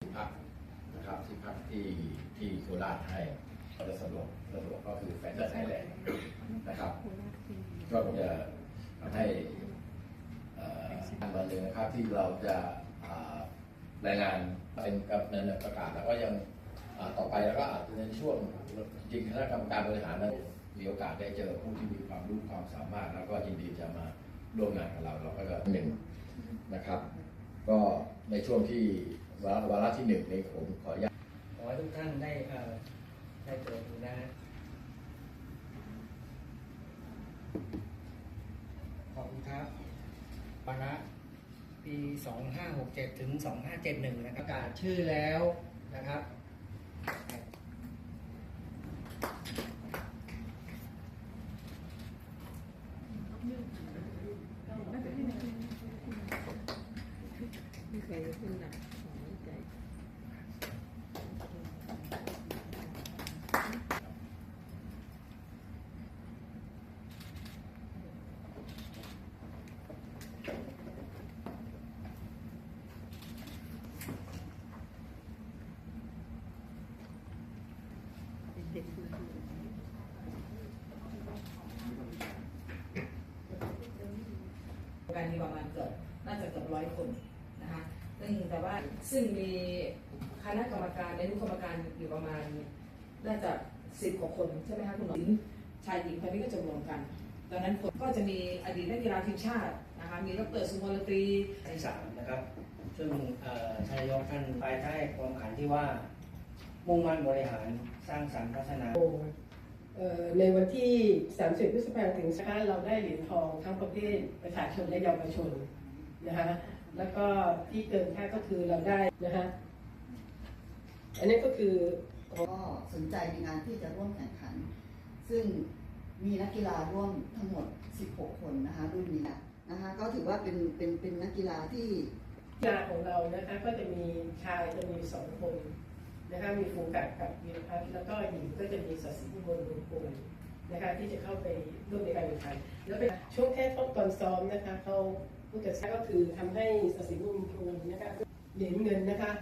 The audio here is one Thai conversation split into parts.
ที่พักนะครับที่พักที่ที่โคราชให้ก็จะสะดวกสะดวกก็คือแฟนไทยแลนด์นะครับ ก็คงจะทำให้อ่ออันวันหนึ่งนะครับที่เราจะรายงานเป็นกับในประกาศแล้วก็ยังต่อไปแล้วก็อาจจะในช่วงจริงคณะกรรมการบริหารนั้นมีโอกาสได้เจอผู้ที่มีความรู้ความสามารถ แล้วก็ยินดีจะมาร่วมงานกับเราเราก็จะหนึ่งนะครับ ก็ในช่วงที่ วาระวาระที่หนึ่งในผมขออนุญาตขอให้ทุกท่านได้เอ่อได้เจอดูนะฮะขอบคุณครับวาระปี 2567 ถึง 2571 นะครับประกาศชื่อแล้วนะครับ ไม่เคยขึ้นหนักของใจ ด็กๆการมีประมาณเกือบน่าจะเกือบร้อยคนนะคะซึ่งแต่ว่าซึ่งมีคณะกรรมการในนุกรรมการอยู่ประมาณน่าจะสิบกว่าคนใช่ไหมคะคุณหมอชายหญิงคนนี้ก็จะรวมกันตอนนั้นคนก็จะมีอดีตนักกีฬาทีมชาตินะคะมีดรสุวรรณตรีที่สามนะครับ ซึ่งเอ่อท่านนายกท่านภายใต้ความขันที่ว่า มุ่งมั่นบริหารสร้างสรรค์พัฒนาเอ่อในวันที่ 30 พฤษภาคมถึงนะคะเราได้เหรียญทองทั้งประเภทประชาชนและเยาวชนนะคะแล้วก็ที่เกินคาดก็คือเราได้นะคะอันนี้ก็คือก็สนใจในงานที่จะร่วมแข่งขัน ซึ่งมีนักกีฬาร่วมทั้งหมด 16 คนนะคะรุ่นนี้นะคะก็ถือว่าเป็นเป็นเป็นนักกีฬาที่กีฬาของเรานะคะก็จะมีชายจะมีสองคน นะคะมีฟูกัดกับวีรพัฒน์แล้วก็หญิงก็จะมีสศิบุญบุญปูนนะคะที่จะเข้าไปร่วมในการแข่งขันแล้วเป็นช่วงแค่ต้นตอนซ้อมนะคะเขาผู้จัดการก็คือทำให้สศิบุญปูนนะคะเหรียญเงินนะคะ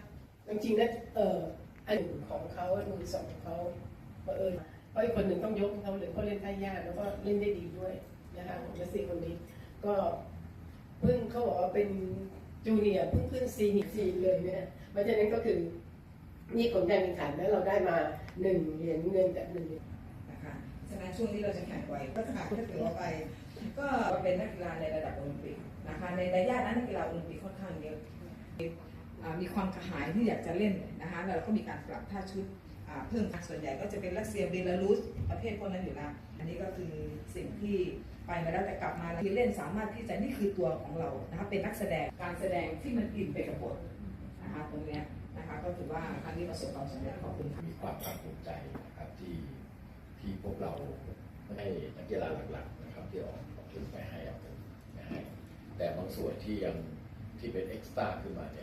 จริงๆนะเอออันหนึ่งของเขามือสองของเขาบังเออเพราะอีกคนหนึ่งต้องยกเขาเลยเขาเล่นท่ายากแล้วก็เล่นได้ดีด้วยนะคะของสี่คนนี้ก็เพิ่งเขาบอกว่าเป็นจูเนียร์เพิ่งขึ้นซีเนียร์ซีเลยเนี่ยเพราะฉะนั้นก็คือ นี่ผลการแข่งขันแล้วเราได้มาหนึ่งเหรียญเงินกับหนึ่งเหรียญนะคะฉะนั้นช่วงที่เราจะแข่งไวก็ค่ะถ้าเกิดว่าไป ก็เป็นนักกีฬาในระดับโอลิมปิกนะคะในระยะนั้นนักกีฬาโอลิมปิกค่อนข้างเยอะมีความกระหายที่อยากจะเล่นนะคะแล้วเราก็มีการปรับท่าชุดเพิ่มส่วนใหญ่ก็จะเป็นรัสเซียเบลารุสประเภทพวกนั้นอยู่แล้วอันนี้ก็คือสิ่งที่ไปมาแล้วแต่กลับมาที่เล่นสามารถที่จะนี่คือตัวของเรานะคะเป็นนักแสดงการแสดงที่มันอินไปกับบทนะคะตรงเนี้ย นะคะก็ถือว่าครั้งนี้ประสบความสำเร็จขอบคุณมีความภาคภูมิใจนะครับที่ที่พวกเราให้นักกีฬาหลักๆนะครับที่ออกออกทุนไปให้เอาไปให้แต่บางส่วนที่ยังที่เป็นเอ็กซ์ตร้าขึ้นมาเนี่ย